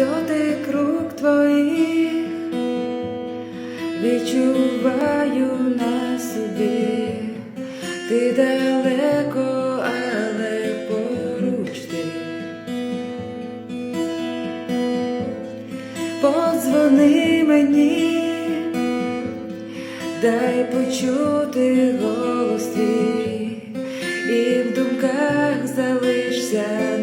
дотик рук твоїх відчуваю на собі, ти далеко, але поруч ти. Подзвони мені, дай почути голос твій, і в думках залишся.